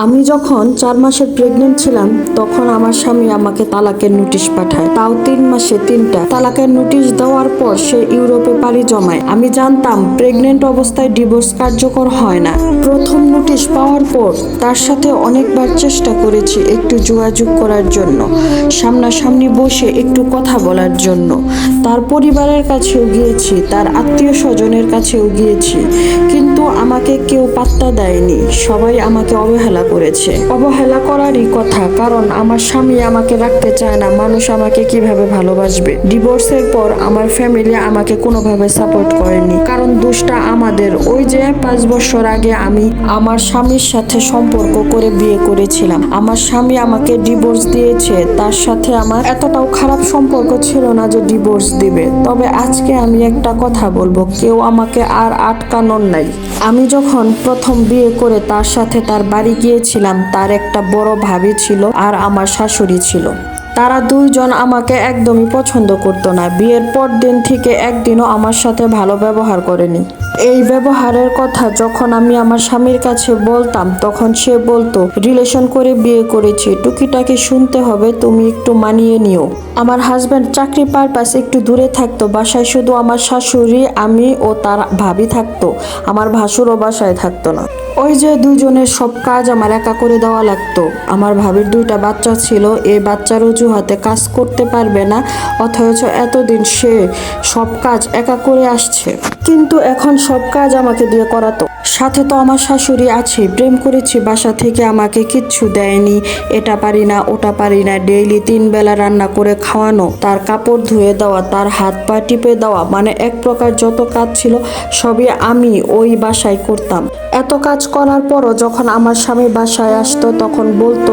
আমি যখন চার মাসের প্রেগনেন্ট ছিলাম, তখন আমার স্বামী আমাকে তালাকের নোটিশ পাঠায়। তাও তিন মাসে তিনটা। তালাকের নোটিশ দেওয়ার পর সে ইউরোপে পাড়ি জমায়। আমি জানতাম প্রেগনেন্ট অবস্থায় ডিভোর্স কার্যকর হয় না। প্রথম নোটিশ পাওয়ার পর তার সাথে অনেকবার চেষ্টা করেছি একটু যোগাযোগ করার জন্য, সামনাসামনি বসে একটু কথা বলার জন্য। তার পরিবারের কাছেও গিয়েছি, তার আত্মীয় স্বজনের কাছেও গিয়েছি, কিন্তু আমাকে কেউ পাত্তা দেয়নি। সবাই আমাকে অবহেলা করেছে। অবহেলা করারই কথা, কারণ আমার স্বামী আমাকে রাখতে চায় না। মানুষ আমাকে কীভাবে ভালোবাসবে? ডিভোর্সের পর আমার ফ্যামিলি আমাকে কোনোভাবে সাপোর্ট করেনি। কারণ দোষটা আমাদের। ওই যে পাঁচ বছর আগে আমি আমার স্বামীর সাথে সম্পর্ক করে বিয়ে করেছিলাম। আমার স্বামী আমাকে ডিভোর্স দিয়েছে। তার সাথে আমার এতটাও খারাপ সম্পর্ক ছিল না যে ডিভোর্স দিবে। তবে আজকে আমি একটা কথা বলব, কেউ আমাকে আর আটকানোর নাই। আমি যখন প্রথম বিয়ে করে তার সাথে তার বাড়ি গিয়েছিলাম, তার একটা বড় ভাবি ছিল আর আমার শাশুড়ি ছিল। তারা দুইজন আমাকে একদমই পছন্দ করতো না। বিয়ের পর দিন থেকে একদিনও আমার সাথে ভালো ব্যবহার করেনি। এই ব্যবহারের কথা যখন আমি আমার স্বামীর কাছে বলতাম, তখন সে বলতো, রিলেশন করে বিয়ে করেছি, টুকিটাকি শুনতে হবে, তুমি একটু মানিয়ে নিও। আমার হাজব্যান্ড চাকরি পারপাস একটু দূরে থাকতো, বাসায় শুধু আমার শাশুড়ি, আমি ও তার ভাবি থাকতো। আমার ভাসুরও বাসায় থাকতো না। ওই যে দুজনের সব কাজ আমার একা করে দেওয়া লাগতো। আমার ভাবির দুইটা বাচ্চা ছিল এই বাচ্চার অজুহাতে কাজ করতে পারবে না, অথচ এতদিন সে সব কাজ একা করে আসছে। কিন্তু এখন সব কাজ আমাকে দিয়ে করাতো। সাথে তো আমার শাশুড়ি আছে, প্রেম করেছি, বাসা থেকে আমাকে কিচ্ছু দেয়নি। এটা পারি না, ওটা পারি না, ডেইলি তিন বেলা রান্না করে খাওয়ানো, তার কাপড় ধুয়ে দেওয়া, তার হাত পা টিপে দেওয়া মানে এক প্রকার যত কাজ ছিল সবই আমি ওই বাসায় করতাম। এত কাজ করার পরও যখন আমার স্বামী বাসায় আসতো, তখন বলতো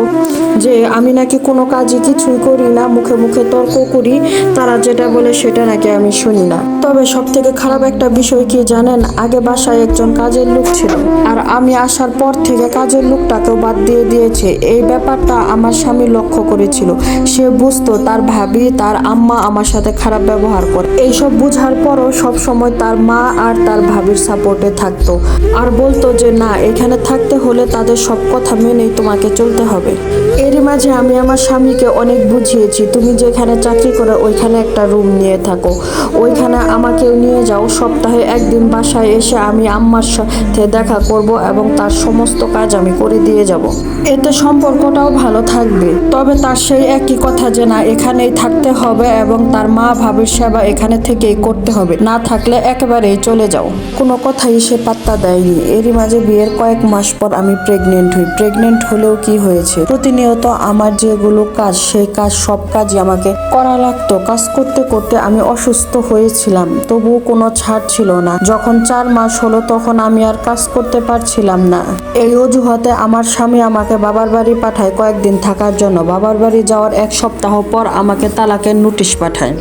যে, আমি নাকি কোনো কাজই কিছুই করি না, মুখে মুখে তর্ক করি, তারা যেটা বলে সেটা নাকি আমি শুনি না। তবে সব থেকে খারাপ একটা বিষয় কি জানেন? আগে বাসায় একজন কাজের লোক ছিল। আর আমি আসার পর থেকে কাজের লোকটাকেও বাদ দিয়ে দিয়েছে। এই ব্যাপারটা আমার স্বামী লক্ষ্য করেছিল। সে বুঝতো তার ভাবি, তার আম্মা আমার সাথে খারাপ ব্যবহার করে। এইসব বুঝার পরও সব সময় তার মা আর তার ভাবির সাপোর্টে থাকতো। আর বলতো যে, না, এখানে থাকতে হলে তাদের সব কথা মেনেই তোমাকে চলতে হবে। এরই মাঝে আমি আমার স্বামীকে অনেক বুঝিয়েছি, তুমি যেখানে চাকরি করে, ওইখানে একটা রুম নিয়ে থাকো। ওইখানে আমাকেও নিয়ে যাও। সপ্তাহে একদিন বাসায় এসে আমি আম্মার সাথে দেখা করব এবং তার সমস্ত কাজ আমি করে দিয়ে যাব। এতে সম্পর্কটাও ভালো থাকবে। তবে তার সেই একই কথা যে না, এখানেই থাকতে হবে এবং তার মা ভাবির সেবা এখানে থেকেই করতে হবে। না থাকলে একেবারেই চলে যাও। কোনো কথাই সে পাত্তা দেয়নি। এরই মাঝে বিয়ের কয়েক মাস পর আমি প্রেগনেন্ট হই। প্রেগনেন্ট হলেও কি হয়েছে? প্রতিনিয়ত আমার যেগুলো কাজ, সেই কাজ, সব কাজই আমাকে করা লাগতো। কাজ করতে করতে আমি অসুস্থ হয়েছিলাম, তবুও কোনো ছাড় ছিল না। যখন চার মাস হলো, তখন আমি আর কাজ করতে পারছিলাম না। এই অজুহাতে আমার স্বামী আমাকে বাবার বাড়ি পাঠায় কয়েকদিন থাকার জন্য। বাবার বাড়ি যাওয়ার এক সপ্তাহ পর আমাকে তালাকের নোটিশ পাঠায়।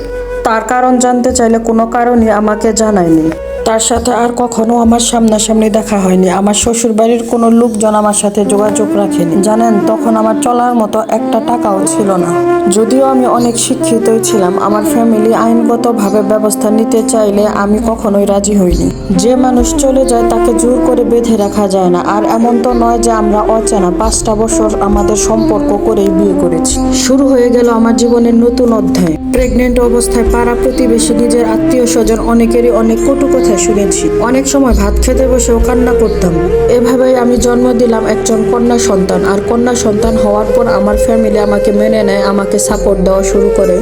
তার কারণ জানতে চাইলে কোনো কারণই আমাকে জানায়নি। তার সাথে আর কখনো আমার সামনাসামনি দেখা হয়নি। আমার শ্বশুর বাড়ির কোনো লোকজন আমার সাথে যোগাযোগ রাখেনি। জানেন, তখন আমার চলার মতো একটা টাকাও ছিল না। যদিও আমি অনেক শিক্ষিতই ছিলাম, আমার ফ্যামিলি আইনগতভাবে ব্যবস্থা নিতে চাইলে আমি কখনোই রাজি হইনি। যে মানুষ চলে যায় তাকে জোর করে বেঁধে রাখা যায় না। আর এমন তো নয় যে আমরা অচেনা। পাঁচটা বছর আমাদের সম্পর্ক করেই বিয়ে করেছি। শুরু হয়ে গেল আমার জীবনের নতুন অধ্যায়। প্রেগনেন্ট অবস্থায় পাড়া প্রতিবেশী, নিজের আত্মীয় স্বজন অনেকেরই অনেক কটু কথা শুনেছি অনেক সময় ভাত খেতে বসেও কান্না করতাম। এভাবেই আমি জন্ম দিলাম একজন কন্যা সন্তান। আর কন্যা সন্তান হওয়ার পর আমার ফ্যামিলি আমাকে মেনে নেয়, আমাকে সাপোর্ট দেওয়া শুরু করে।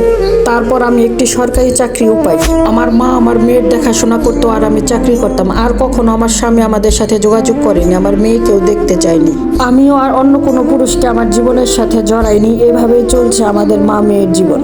তারপর আমি একটি সরকারি চাকরিও পাই। আমার মা আমার মেয়ের দেখাশোনা করতো আর আমি চাকরি করতাম। আর কখনো আমার স্বামী আমাদের সাথে যোগাযোগ করেনি, আমার মেয়েকেও দেখতে চাইনি আমিও আর অন্য কোনো পুরুষকে আমার জীবনের সাথে জড়াইনি। এভাবেই চলছে আমাদের মা মেয়ের জীবন।